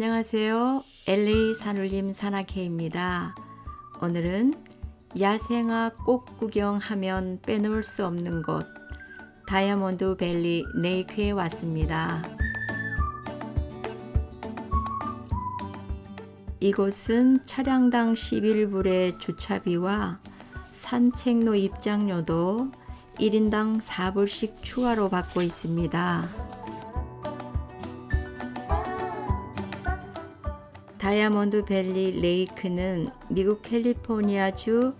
안녕하세요. LA 산울림 산악회입니다. 오늘은 야생화 꽃 구경하면 빼놓을 수 없는 곳 다이아몬드 밸리 네이크에 왔습니다. 이곳은 차량당 11불의 주차비와 산책로 입장료도 1인당 4불씩 추가로 받고 있습니다. 다이아몬드 밸리 레이크는 미국 캘리포니아주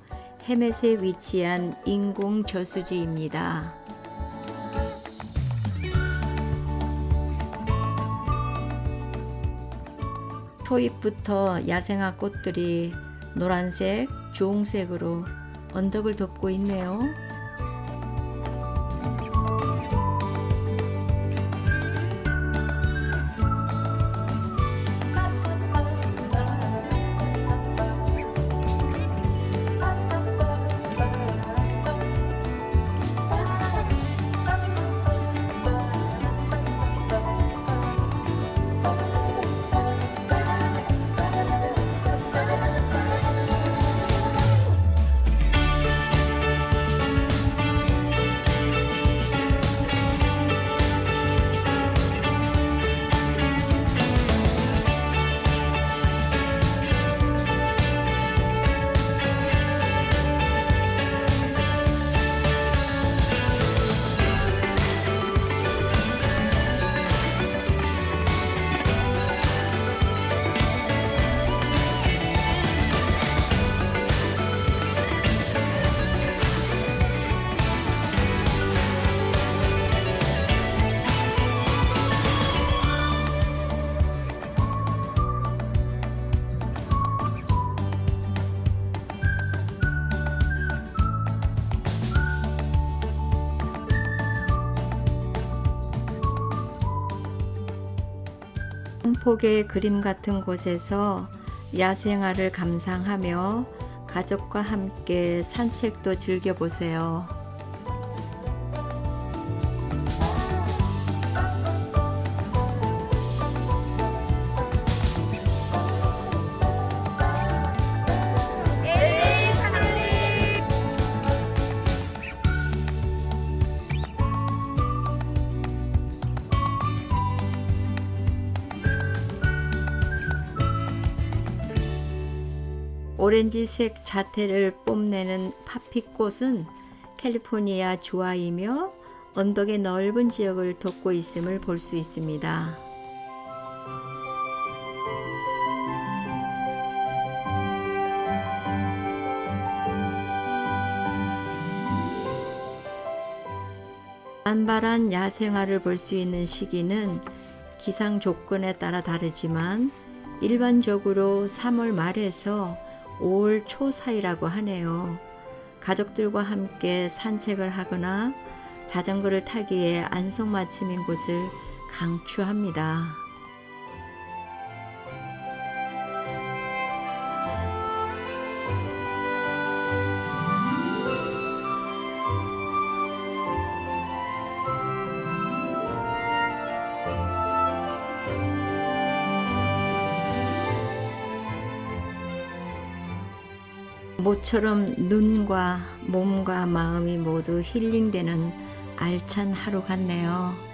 헤멧에 위치한 인공 저수지입니다. 초입부터 야생화 꽃들이 노란색, 주홍색으로 언덕을 덮고 있네요. 폭의 그림 같은 곳에서 야생화를 감상하며 가족과 함께 산책도 즐겨보세요. 오렌지색 자태를 뽐내는 파피꽃은 캘리포니아 주화이며 언덕의 넓은 지역을 덮고 있음을 볼 수 있습니다. 만발한 야생화를 볼 수 있는 시기는 기상 조건에 따라 다르지만 일반적으로 3월 말에서 5월 초 사이라고 하네요. 가족들과 함께 산책을 하거나 자전거를 타기에 안성맞춤인 곳을 강추합니다. 모처럼 눈과 몸과 마음이 모두 힐링되는 알찬 하루 같네요.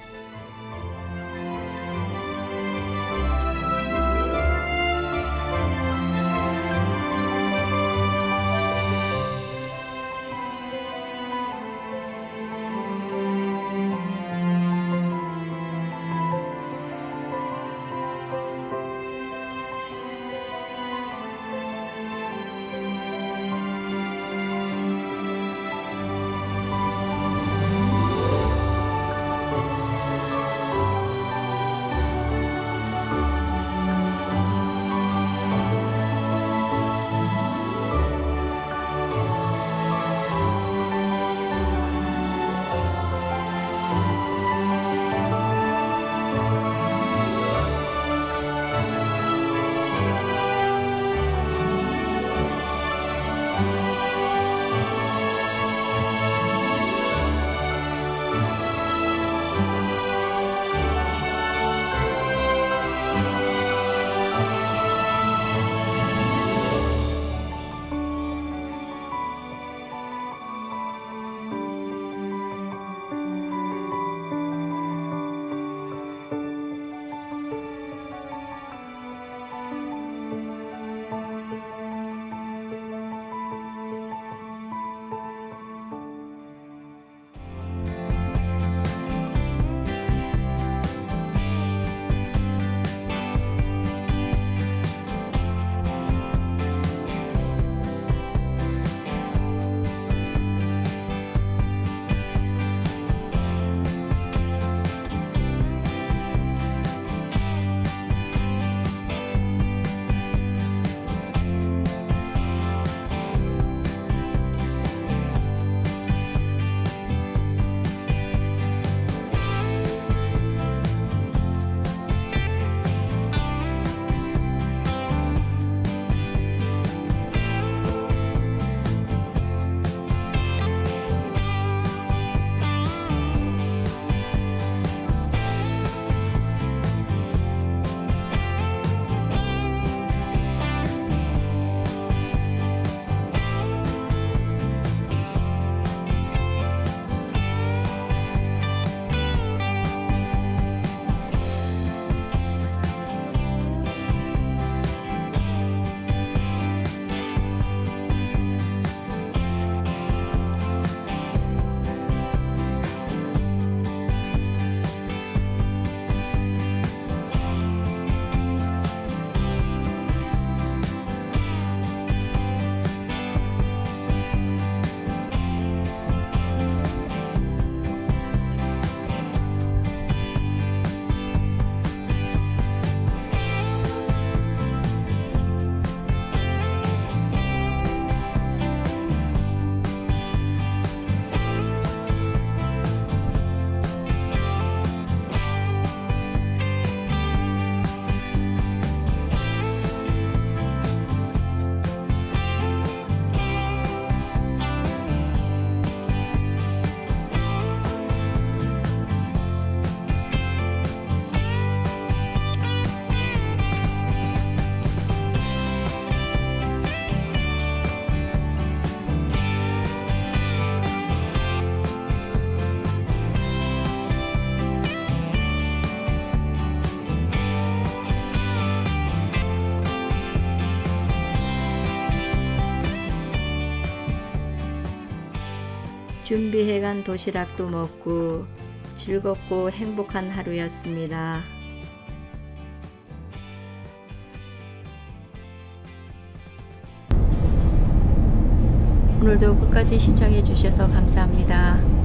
준비해간 도시락도 먹고 즐겁고 행복한 하루였습니다. 오늘도 끝까지 시청해 주셔서 감사합니다.